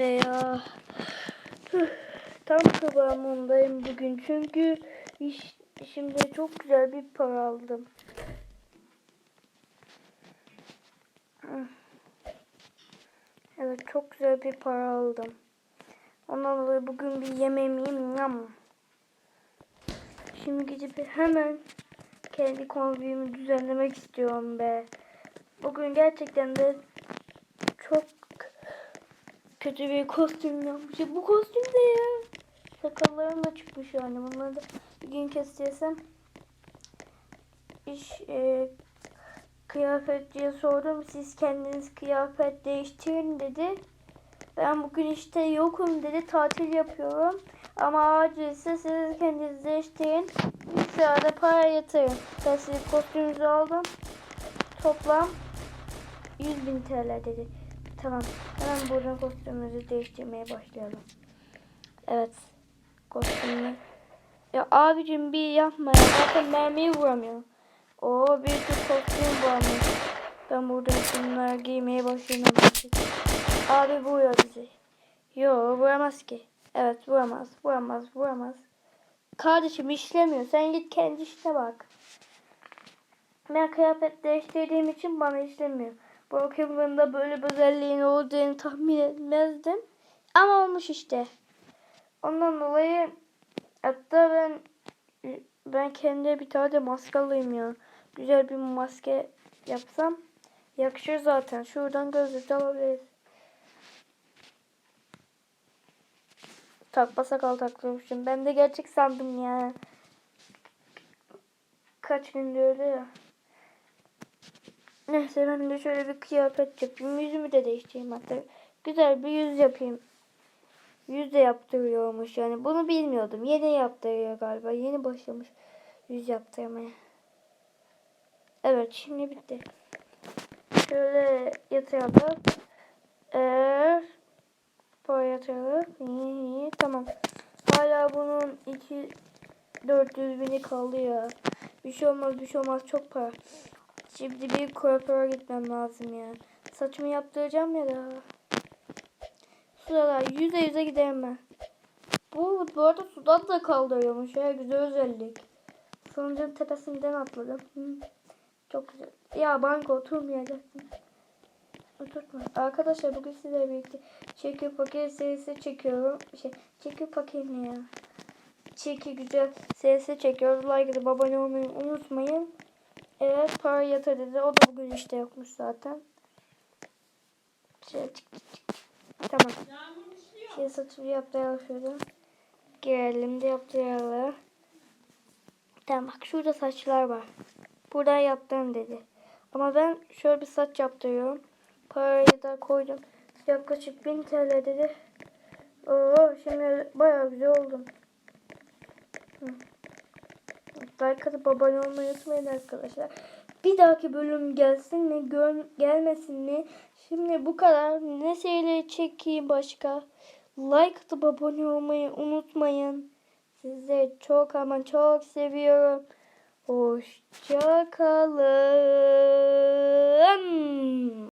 be ya. Tam kıvamındayım bugün çünkü iş, şimdi çok güzel bir para aldım. Evet çok güzel bir para aldım. Ondan dolayı bugün bir yemeğimi. Yam. Şimdi gidip hemen kendi kombimi düzenlemek istiyorum be. Bugün gerçekten de kötü bir kostüm yapmışım. Bu kostüm de ya. Sakallarım da çıkmış yani. Bunları da bir gün kestirsem. İş e, kıyafetçiye sordum. Siz kendiniz kıyafet değiştirin dedi. Ben bugün işte yokum dedi. Tatil yapıyorum. Ama acilse siz kendiniz değiştirin. Bir sırada para yatırın. Ben sizin kostümünüzü aldım. Toplam 100 bin TL dedi. Tamam. Hemen buradan kostümümüzü değiştirmeye başlayalım. Evet. Kostümü. Ya abicim bir yapma ya. Zaten mermiyi vuramıyorum. Oo bir sürü kostüm varmış. Ben burada bunları giymeye başlayayım. Abi vuruyor bizi. Yo vuramaz ki. Evet vuramaz. Vuramaz. Vuramaz. Kardeşim işlemiyor. Sen git kendi işine bak. Ben kıyafet değiştirdiğim için bana işlemiyor. Brokeman'da böyle bir özelliğin olduğunu tahmin etmezdim. Ama olmuş işte. Ondan dolayı hatta ben ben kendi bir tane de maske alayım ya. Güzel bir maske yapsam yakışır zaten. Şuradan gözlük de alabiliriz. Takma sakal taklıyormuşum. Ben de gerçek sandım ya. Kaç gündür öyle ya. Neyse ben de şöyle bir kıyafet yapayım. Yüzümü de değiştireyim hatta. Güzel bir yüz yapayım. Yüz de yaptırıyormuş yani. Bunu bilmiyordum. Yeni yaptırıyor galiba. Yeni başlamış yüz yaptırmaya. Evet şimdi bitti. Şöyle yatıralım. Eğer para yatıralım. İyi, iyi, tamam. Hala bunun 2 400 bini kaldı ya. Bir şey olmaz bir şey olmaz çok para. Şimdi bir kuaföre gitmem lazım ya. Saçımı yaptıracağım ya da. Sıralar yüze yüze giderim ben. Bu, bu arada sudan da kaldırıyormuş ya güzel özellik. Sonucun tepesinden atladım. Hı. Çok güzel. Ya banka oturmayacaktım. Oturtma. Arkadaşlar bugün sizlerle birlikte çeki paket serisi çekiyorum. Şey, çeki paket ne ya? Çeki güzel serisi çekiyoruz. Like edip abone olmayı unutmayın. Evet para yatır dedi. O da bugün işte yokmuş zaten. Şey, çık, çık, çık. Tamam. Şey saçımı yaptıralım şurada. Girelim de yaptıralım. Tamam bak şurada saçlar var. Buradan yaptım dedi. Ama ben şöyle bir saç yaptırıyorum. Parayı da koydum. Yaklaşık 1000 TL dedi. Oo şimdi bayağı güzel oldum. Hı. Like atıp abone olmayı unutmayın arkadaşlar. Bir dahaki bölüm gelsin mi gör, gelmesin mi? Şimdi bu kadar. Ne şeyleri çekeyim başka? Like atıp abone olmayı unutmayın. Sizleri çok ama çok seviyorum. Hoşça kalın.